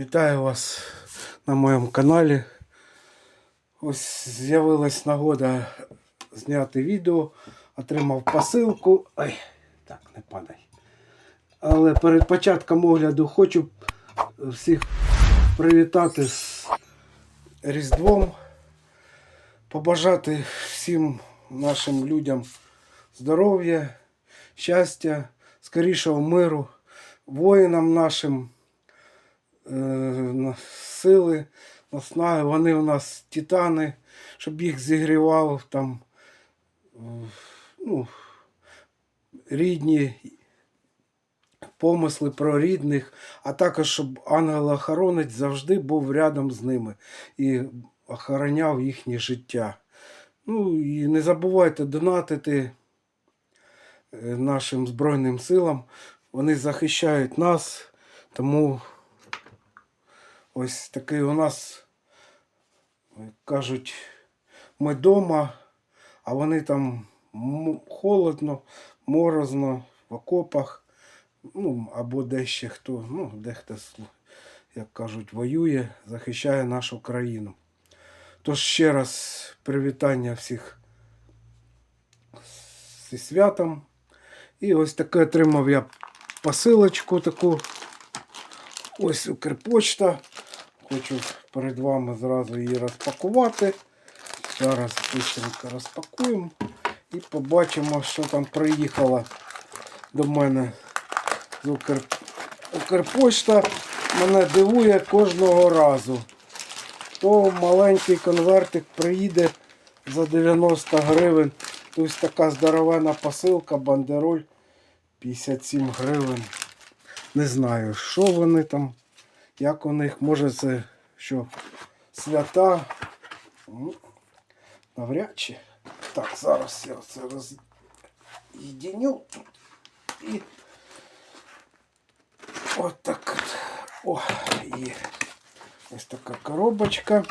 Вітаю вас на моєму каналі. Ось з'явилась нагода зняти відео. Отримав посилку. Ай, так, не падай. Але перед початком огляду хочу всіх привітати з Різдвом. Побажати всім нашим людям здоров'я, щастя, скорішого миру, воїнам нашим е, сили, наснаги. Вони у нас титани, щоб їх зігрівав там е, ну, рідні помисли про рідних, а також щоб ангел-охоронець завжди був рядом з ними і охороняв їхнє життя. Ну і не забувайте донатити е, нашим Збройним силам. Вони захищають нас, тому ось такий у нас, кажуть, ми вдома, а вони там холодно, морозно, в окопах, ну, або де ще хто, ну, де хто, як кажуть, воює, захищає нашу країну. Тож ще раз привітання всіх зі святом. І ось таке отримав я посилочку таку. Ось Укрпочта. Хочу перед вами зразу її розпакувати. Зараз швидко розпакуємо і побачимо, що там приїхало до мене з Укр... Укрпочта. Мене дивує кожного разу. То маленький конвертик приїде за 90 гривень. Ось така здоровена посилка, бандероль 57 гривень. Не знаю, що вони там, як у них, може це що свята. Навряд чи. Так, зараз я це роз'єдню тут. І от так. О, є. Ось така коробочка.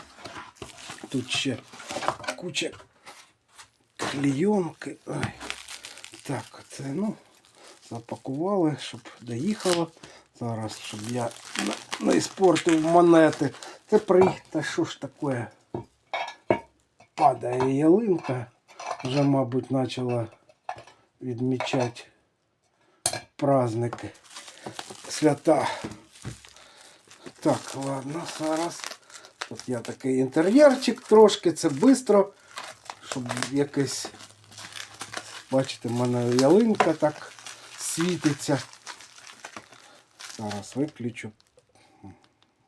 Тут ще куча клейонки. Ой. Так, це ну, запакували, щоб доїхало. Зараз, щоб я не- іспортив монети. При... Та що ж таке? Падає ялинка. Вже, мабуть, почала відмічати праздники. Свята. Так, ладно, зараз. Тут я такий інтер'єрчик трошки, це швидко, щоб якесь. Бачите, в мене ялинка так світиться. Зараз виключу.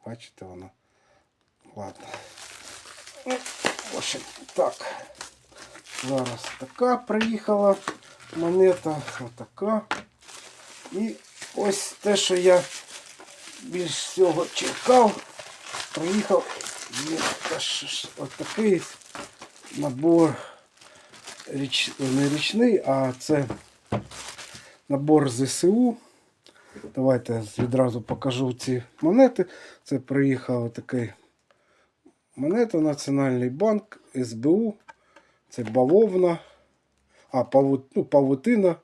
Бачите вона. Ладно. В так. Зараз така приїхала монета. Отака. І ось те, що я більш всього чекав, приїхав отакий набор річ, не річний, а це набор ЗСУ. Давайте відразу покажу ці монети. Це приїхав такий монета Національний банк, СБУ. Це бавовна, а паву, ну, павутина.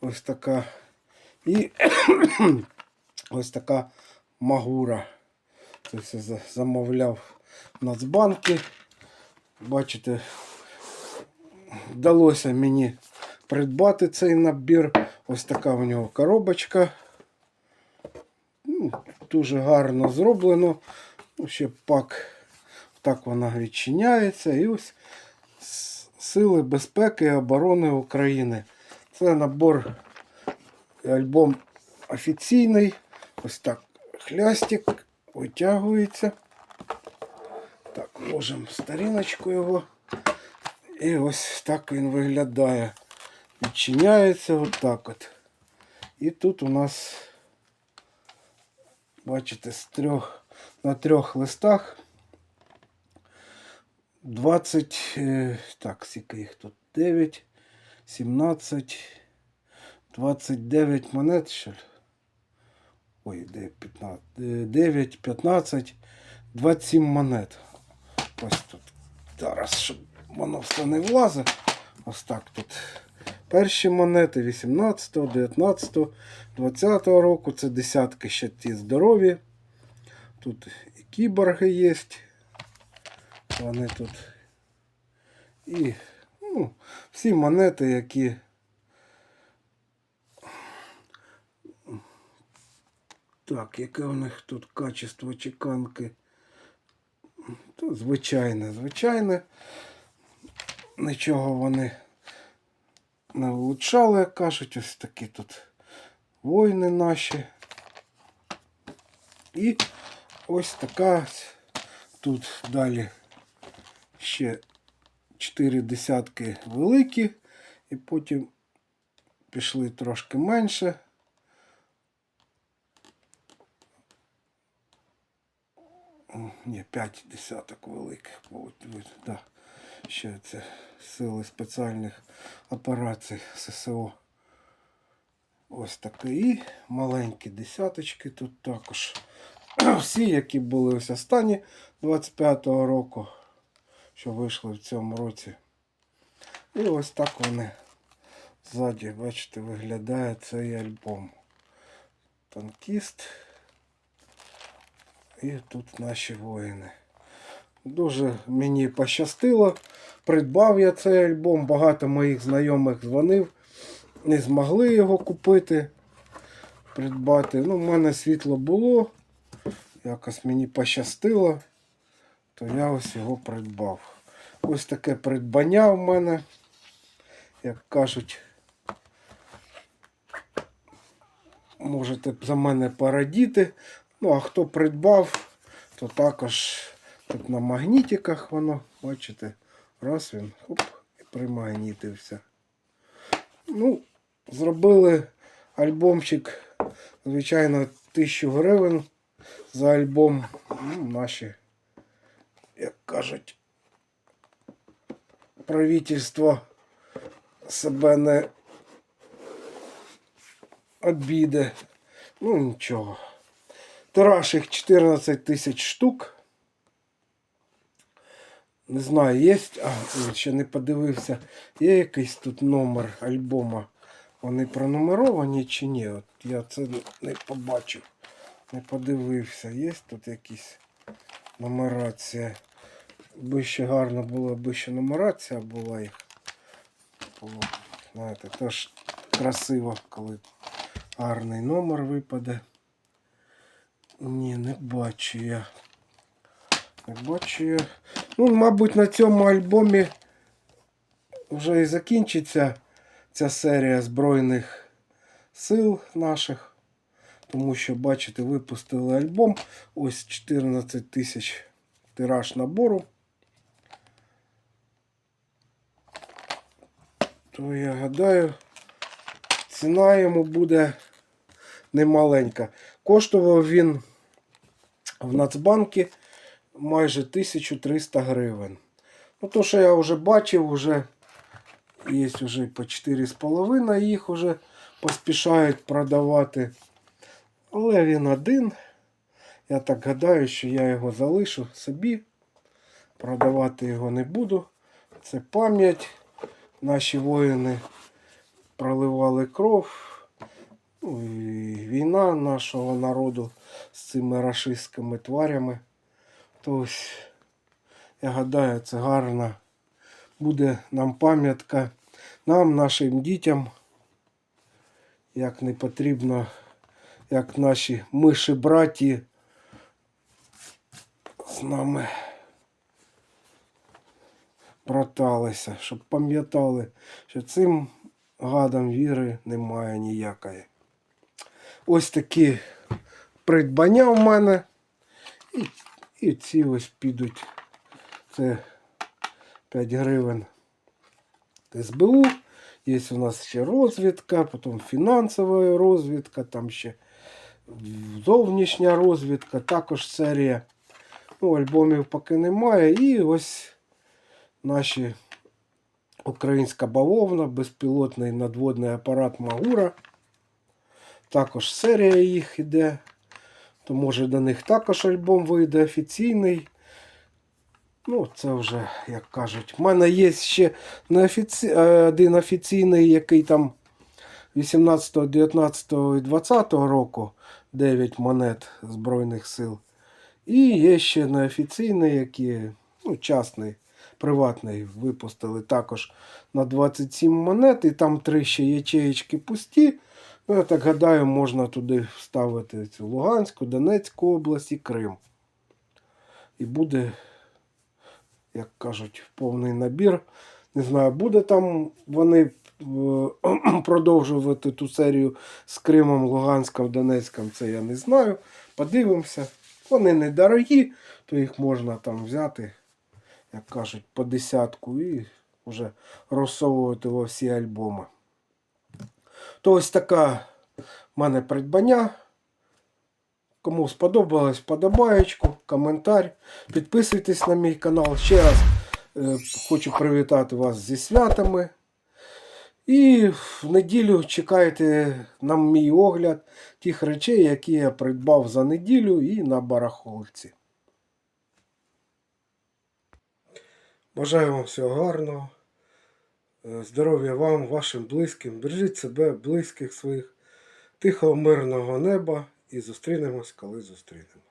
Ось така. І ось така магура. Це все замовляв Нацбанки. Бачите, вдалося мені придбати цей набір. Ось така у нього коробочка. Дуже гарно зроблено. Ще пак так вона відчиняється. І ось Сили безпеки і оборони України. Це набор альбом офіційний. Ось так хлястик витягується. Так, ложимо сторіночку його. І ось так він виглядає. Відчиняється отак от. І тут у нас, бачите, з трьох, на трьох листах 20, е, так, скільки їх тут? 9, 17, 29 монет, що ли? Ой, де 15, е, 9, 15, 27 монет. Ось тут. Зараз, щоб воно все не влазить. Ось так тут. Перші монети 18, 19, 20 року. Це десятки ще ті здорові. Тут і кіборги є. Вони тут. І ну, всі монети, які. Так, яке у них тут качество чеканки? То звичайне, звичайне. Нічого вони не влучали, як кажуть, ось такі тут воїни наші. І ось така тут далі ще чотири десятки великі, і потім пішли трошки менше. Ні, 5 десяток великих. Да. Ще це сили спеціальних операцій ССО. Ось таке. І маленькі десяточки тут також. Всі, які були ось останні 25-го року, що вийшли в цьому році. І ось так вони ззаді, бачите, виглядає цей альбом. Танкіст. І тут наші воїни. Дуже мені пощастило. Придбав я цей альбом. Багато моїх знайомих дзвонив. Не змогли його купити. Придбати. Ну, в мене світло було. Якось мені пощастило. То я ось його придбав. Ось таке придбання в мене. Як кажуть, можете за мене порадіти. Ну, а хто придбав, то також тут на магнітиках воно, бачите, раз він хоп, і примагнітився. Ну, зробили альбомчик, звичайно, 1000 гривень за альбом. Ну, наші, як кажуть, правительство себе не обіде. Ну, нічого. Тираж їх 14 тисяч штук. Не знаю, є. А, ще не подивився. Є якийсь тут номер альбома. Вони пронумеровані чи ні? От я це не побачив. Не подивився. Є тут якісь нумерація. Би ще гарно було, аби ще нумерація була їх. Знаєте, теж красиво, коли гарний номер випаде. Ні, не бачу я. Не бачу я. Ну, мабуть, на цьому альбомі вже і закінчиться ця серія Збройних сил наших. Тому що, бачите, випустили альбом. Ось 14 тисяч тираж набору. То я гадаю, ціна йому буде немаленька. Коштував він в Нацбанкі майже 1300 гривень. Ну, то, що я вже бачив, вже є вже по 4,5 їх вже поспішають продавати. Але він один. Я так гадаю, що я його залишу собі. Продавати його не буду. Це пам'ять. Наші воїни проливали кров. Ну, війна нашого народу з цими рашистськими тварями. То ось, я гадаю, це гарна буде нам пам'ятка, нам, нашим дітям, як не потрібно, як наші миші браті з нами браталися, щоб пам'ятали, що цим гадам віри немає ніякої. Ось такі придбання в мене. І, і ці ось підуть. Це 5 гривень СБУ. Є у нас ще розвідка, потім фінансова розвідка, там ще зовнішня розвідка, також серія. Ну, альбомів поки немає. І ось наші українська бавовна, безпілотний надводний апарат Магура. Також серія їх іде. То може до них також альбом вийде офіційний. Ну, це вже, як кажуть. У мене є ще е, один офіційний, який там 18, 19 і 20 року 9 монет Збройних сил. І є ще неофіційний, які, ну, частний, приватний, випустили також на 27 монет, і там три ще ячеєчки пусті. Ну, я так гадаю, можна туди вставити цю Луганську, Донецьку область і Крим. І буде, як кажуть, повний набір. Не знаю, буде там вони е, продовжувати ту серію з Кримом, Луганськом, Донецьком, це я не знаю. Подивимося. Вони недорогі, то їх можна там взяти, як кажуть, по десятку і вже розсовувати во всі альбоми. То ось така в мене придбання. Кому сподобалось, подобаєчку, коментар. Підписуйтесь на мій канал. Ще раз е, хочу привітати вас зі святами. І в неділю чекайте на мій огляд тих речей, які я придбав за неділю і на барахолці. Бажаю вам всього гарного. Е, Здоров'я вам, вашим близьким. Бережіть себе, близьких своїх, тихого мирного неба і зустрінемось, коли зустрінемось.